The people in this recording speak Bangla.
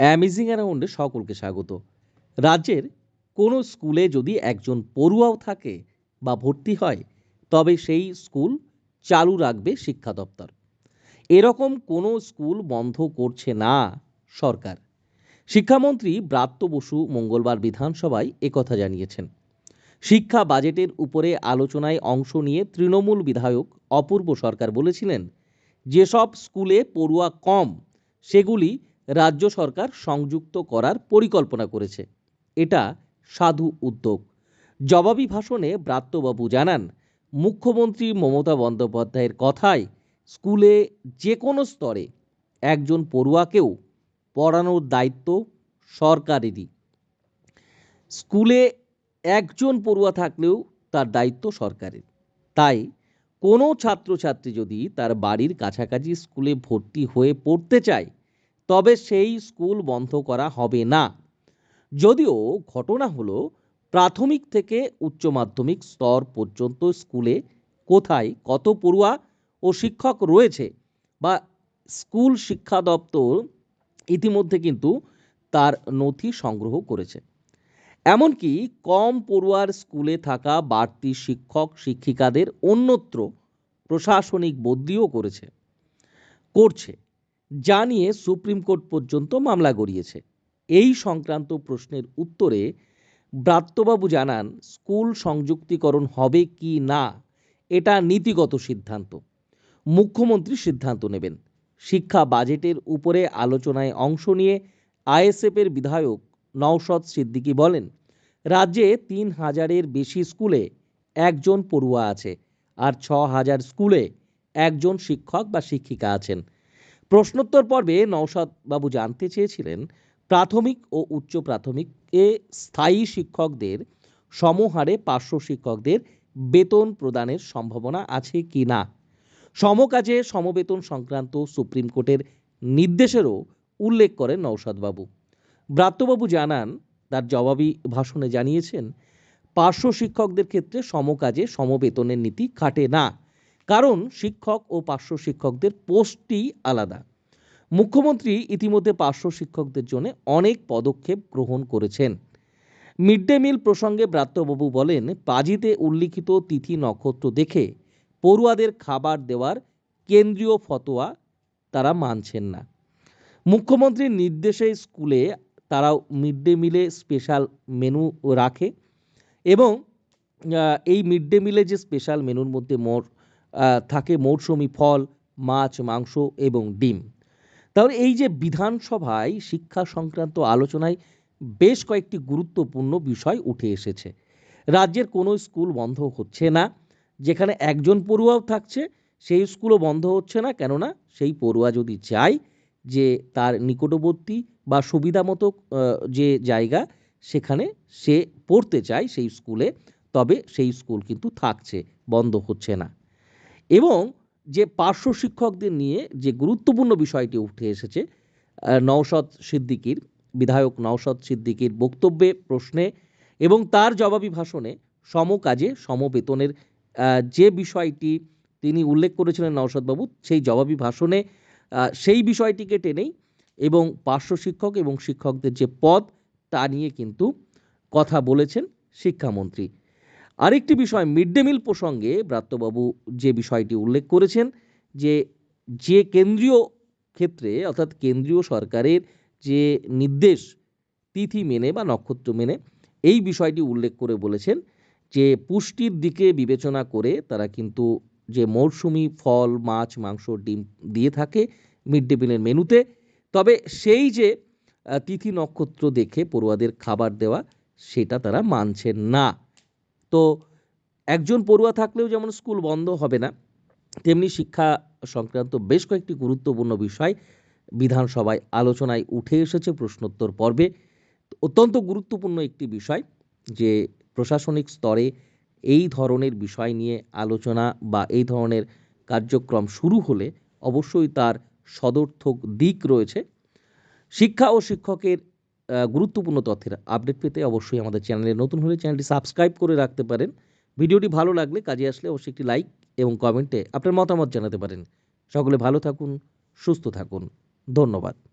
অ্যামেজিং অ্যারাউন্ডে সকলকে স্বাগত। রাজ্যের কোনো স্কুলে যদি একজন পড়ুয়াও থাকে বা ভর্তি হয়, তবে সেই স্কুল চালু রাখবে শিক্ষা দপ্তর। এরকম কোনো স্কুল বন্ধ করছে না সরকার। শিক্ষামন্ত্রী ব্রাত্য বসু মঙ্গলবার বিধানসভায় একথা জানিয়েছেন। শিক্ষা বাজেটের উপরে আলোচনায় অংশ নিয়ে তৃণমূল বিধায়ক অপূর্ব সরকার বলেছিলেন, যেসব স্কুলে পড়ুয়া কম, সেগুলি রাজ্য সরকার সংযুক্ত করার পরিকল্পনা করেছে। এটা সাধু উদ্যোগ। জবাবি ভাষণে ব্রাত্যবাবু জানান, মুখ্যমন্ত্রী মমতা বন্দ্যোপাধ্যায়ের কথায় স্কুলে যে কোনো স্তরে একজন পড়ুয়াকেও পড়ানোর দায়িত্ব সরকারেরই। স্কুলে একজন পড়ুয়া থাকলেও তার দায়িত্ব সরকারের। তাই কোনো ছাত্রছাত্রী যদি তার বাড়ির কাছাকাছি স্কুলে ভর্তি হয়ে পড়তে চায় তবে সেই স্কুল বন্ধ করা হবে না। যদিও ঘটনা হলো, প্রাথমিক থেকে উচ্চ মাধ্যমিক স্তর পর্যন্ত স্কুলে কোথায় কত পড়ুয়া ও শিক্ষক রয়েছে বা স্কুল শিক্ষা দপ্তর ইতিমধ্যে কিন্তু তার নথি সংগ্রহ করেছে। এমনকি কম পড়ুয়ার স্কুলে থাকা বাড়তি শিক্ষক, শিক্ষিকাদের অন্যত্র প্রশাসনিক বদলিও করেছে, করছে। যা নিয়ে সুপ্রিম কোর্ট পর্যন্ত মামলা গড়িয়েছে। এই সংক্রান্ত প্রশ্নের উত্তরে ব্রাত্যবাবু জানান, স্কুল সংযুক্তিকরণ হবে কি না, এটা নীতিগত সিদ্ধান্ত। মুখ্যমন্ত্রী সিদ্ধান্ত নেবেন। শিক্ষা বাজেটের উপরে আলোচনায় অংশ নিয়ে আইএসএফের বিধায়ক নওশদ সিদ্দিকী বলেন, রাজ্যে তিন হাজারের বেশি স্কুলে একজন পড়ুয়া আছে আর ছ হাজার স্কুলে একজন শিক্ষক বা শিক্ষিকা আছেন। প্রশ্নোত্তর পর্বে নওশাদ বাবু জানতে চেয়েছিলেন, প্রাথমিক ও উচ্চ প্রাথমিকে স্থায়ী শিক্ষকদের সমহারে পার্শ্ব শিক্ষকদের বেতন প্রদানের সম্ভাবনা আছে কি না? সমকাজে সমবেতন সংক্রান্ত সুপ্রিম কোর্টের নির্দেশেরও উল্লেখ করেন নওশাদবাবু ব্রাত্যবাবু জানান, তার জবাবি ভাষণে জানিয়েছেন, পার্শ্ব শিক্ষকদের ক্ষেত্রে সমকাজে সমবেতনের নীতি খাটে না। কারণ শিক্ষক ও পার্শ্ব শিক্ষকদের পোস্টই আলাদা। মুখ্যমন্ত্রী ইতিমধ্যে পার্শ্ব শিক্ষকদের জন্য অনেক পদক্ষেপ গ্রহণ করেছেন। মিড ডে মিল প্রসঙ্গে ব্রাত্যবাবু বলেন, পাজিতে উল্লিখিত তিথি নক্ষত্র দেখে পড়ুয়াদের খাবার দেওয়ার কেন্দ্রীয় ফতোয়া তারা মানছেন না। মুখ্যমন্ত্রীর নির্দেশে স্কুলে তারাও মিড ডে মিলে স্পেশাল মেনু রাখে এবং এই মিড ডে মিলে যে স্পেশাল মেনুর মধ্যে মোট থাকে মৌসুমি ফল, মাছ, মাংস এবং ডিম। তাহলে এই যে বিধানসভায় শিক্ষা সংক্রান্ত আলোচনায় বেশ কয়েকটি গুরুত্বপূর্ণ বিষয় উঠে এসেছে। রাজ্যের কোনো স্কুল বন্ধ হচ্ছে না, যেখানে একজন পড়ুয়াও থাকছে, সেই স্কুলও বন্ধ হচ্ছে না, কেননা সেই পড়ুয়া যদি চায় যে তার নিকটবর্তী বা সুবিধা মতো যে জায়গা সেখানে সে পড়তে চায় সেই স্কুলে, তবে সেই স্কুল কিন্তু থাকছে, বন্ধ হচ্ছে না। এবং যে পার্শ্ব শিক্ষকদের নিয়ে যে গুরুত্বপূর্ণ বিষয়টি উঠে এসেছে নওশাদ সিদ্দিকীর, বিধায়ক নওশাদ সিদ্দিকির বক্তব্যে, প্রশ্নে এবং তার জবাবি ভাষণে সমকাজে, সমবেতনের যে বিষয়টি তিনি উল্লেখ করেছিলেন নওশাদবাবু, সেই জবাবি ভাষণে সেই বিষয়টিকে টেনেই এবং পার্শ্ব শিক্ষক এবং শিক্ষকদের যে পদ, তা নিয়ে কিন্তু কথা বলেছেন শিক্ষামন্ত্রী। আরেকটি বিষয়, মিড ডে মিল প্রসঙ্গে ব্রাত্যবাবু যে বিষয়টি উল্লেখ করেছেন যে যে কেন্দ্রীয় ক্ষেত্রে, অর্থাৎ কেন্দ্রীয় সরকারের যে নির্দেশ, তিথি মেনে বা নক্ষত্র মেনে, এই বিষয়টি উল্লেখ করে বলেছেন যে, পুষ্টির দিকে বিবেচনা করে তারা কিন্তু যে মরশুমি, ফল, মাছ, মাংস, ডিম দিয়ে থাকে মিড ডে মিলের মেনুতে। তবে সেই যে তিথি নক্ষত্র দেখে পড়ুয়াদের খাবার দেওয়া, সেটা তারা মানছেন না। তো একজন পড়ুয়া থাকলেও যেমন স্কুল বন্ধ হবে না, তেমনি শিক্ষা সংক্রান্ত বেশ কয়েকটি গুরুত্বপূর্ণ বিষয় বিধানসভায় আলোচনায় উঠে এসেছে প্রশ্নোত্তর পর্বে। অত্যন্ত গুরুত্বপূর্ণ একটি বিষয় যে প্রশাসনিক স্তরে এই ধরনের বিষয় নিয়ে আলোচনা বা এই ধরনের কার্যক্রম শুরু হলে অবশ্যই তার সদর্থক দিক রয়েছে। শিক্ষা ও শিক্ষকের গুরুত্বপূর্ণ তথ্যের আপডেট পেতে অবশ্যই আমাদের চ্যানেলে নতুন হলে চ্যানেলটি সাবস্ক্রাইব করে রাখতে পারেন। ভিডিওটি ভালো লাগলে কাজে আসলে অবশ্যই একটি লাইক এবং কমেন্টে আপনার মতামত জানাতে পারেন। সকলে ভালো থাকুন, সুস্থ থাকুন। ধন্যবাদ।